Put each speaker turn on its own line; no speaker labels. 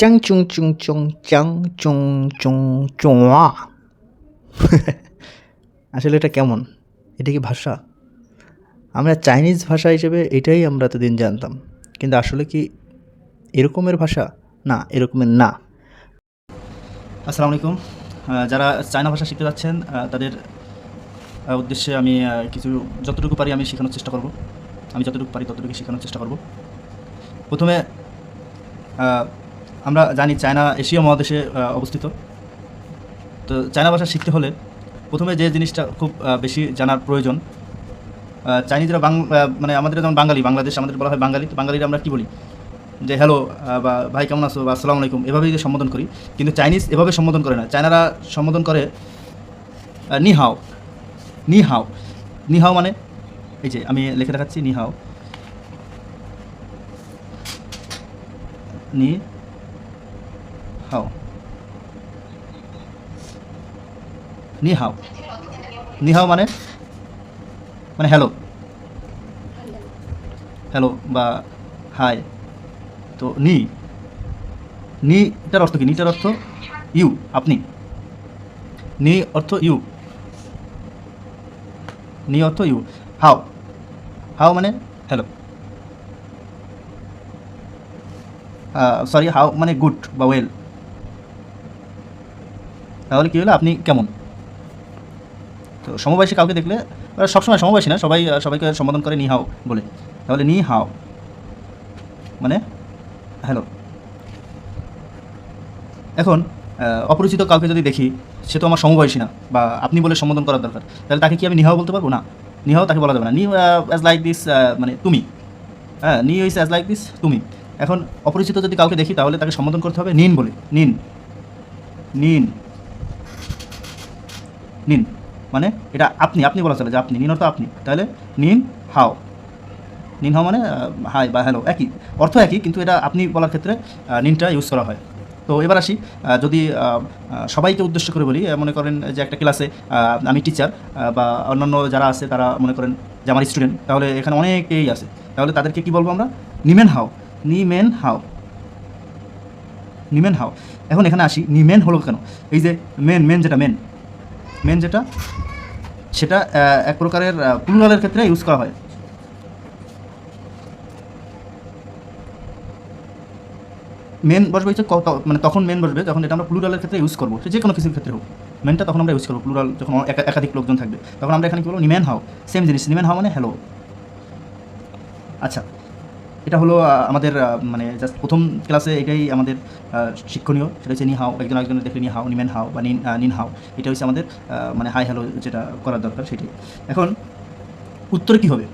将将将将将将将 চোয়া আসলে এটা কেমন? এটা কি ভাষা? আমরা চাইনিজ ভাষা হিসেবে এটাই আমরা এতদিন জানতাম। কিন্তু আসলে কি এরকমের ভাষা? না, এরকমের না।
আসসালামু আলাইকুম যারা চায়না ভাষা শিখতে যাচ্ছেন তাদের উদ্দেশ্যে আমি কিছু, যতটুকু পারি আমি শেখানোর চেষ্টা করব। আমি যতটুকু পারি ততটুকু শেখানোর চেষ্টা করব। প্রথমে আমরা জানি চায়না এশীয় মহাদেশে অবস্থিত। তো চায়না ভাষা শিখতে হলে প্রথমে যে জিনিসটা খুব বেশি জানার প্রয়োজন চাইনিজরা বাং মানে আমাদের যেমন বাঙালি, বাংলাদেশ আমাদের বলা হয় বাঙালি, তো বাঙালিরা আমরা কী বলি? যে, হ্যালো বা, ভাই, কেমন আছো? বা, আসসালামু আলাইকুম। এভাবেই সম্বোধন করি। কিন্তু চাইনিজ এভাবে সম্বোধন করে না। চায়নারা সম্বোধন করে নি হাও। নি হাও। নি হাও মানে? এই যে, আমি লিখে দেখাচ্ছি, নি হাও। নি হাও নি হাও নি হাও মানে মানে হ্যালো হ্যালো বা হাই তো নি। নি অর্থ কি? নিটার অর্থ ইউ আপনি। নি অর্থ ইউ নি অর্থ ইউ হাও হাও মানে হ্যালো সরি হাও মানে গুড বা ওয়েল তাহলে কী হলো? আপনি কেমন? তো সমবয়সী কাউকে দেখলে সবসময় সমবয়সী না, সবাই সবাইকে সম্বোধন করে নি হাও বলে। তাহলে নি হাও মানে হ্যালো এখন অপরিচিত কাউকে যদি দেখি, সে তো আমার সমবয়সী না, বা আপনি বলে সম্বোধন করার দরকার, তাহলে তাকে কি আমি নিহাও বলতে পারব? না। নিহাও তাকে বলা যাবে না। নি অ্যাজ লাইক দিস মানে তুমি। হ্যাঁ নি ইস অ্যাজ লাইক দিস তুমি। এখন, অপরিচিত যদি কাউকে দেখি, তাহলে তাকে সম্বোধন করতে হবে নিন বলে। নিন। নিন। নিন। মানে এটা আপনি আপনি বলা চলে যে আপনি, নিন অর্থ আপনি। তাহলে নিন, হাও। নিন, হাও মানে হাই বা হ্যালো, একই। অর্থ একই, কিন্তু এটা আপনি বলার ক্ষেত্রে নিনটা ইউজ করা হয়। তো এবার আসি যদি সবাইকে উদ্দেশ্য করে বলি মনে করেন যে একটা ক্লাসে আমি টিচার বা অন্যান্য যারা আছে তারা মনে করেন যে আমার স্টুডেন্ট তাহলে এখানে অনেকেই আছে। তাহলে তাদেরকে কি বলব আমরা? নিমেন, হাও। নিমেন হাও। নিমেন, হাও। এখন এখানে আসি, নিমেন হলো কেন? এই যে মেন মেন যেটা, মেন। মেন যেটা, সেটা এক প্রকারের প্লুরালের ক্ষেত্রে ইউজ করা হয়। মেন বসবে হচ্ছে মানে তখন মেন বসবে, যখন এটা আমরা প্লুরালের ক্ষেত্রে ইউজ করব যে কোনো কিছুর ক্ষেত্রে হোক। মেনটা তখন আমরা ইউজ করব প্লুরাল যখন একা- একাধিক লোকজন থাকবে। তখন আমরা এখানে কি বলব? নিমেন হাও সেম জিনিস নিমেন হাও মানে হ্যালো আচ্ছা এটা হলো আমাদের মানে জাস্ট প্রথম ক্লাসে এটাই আমাদের শিক্ষণীয়। সেটা হচ্ছে নি হাও একজন একজনের দেখে নি হাও নিমেন হাও বা নিন নিন হাও। এটা হচ্ছে আমাদের মানে হাই হ্যালো যেটা করার দরকার সেটি এখন উত্তর কী হবে?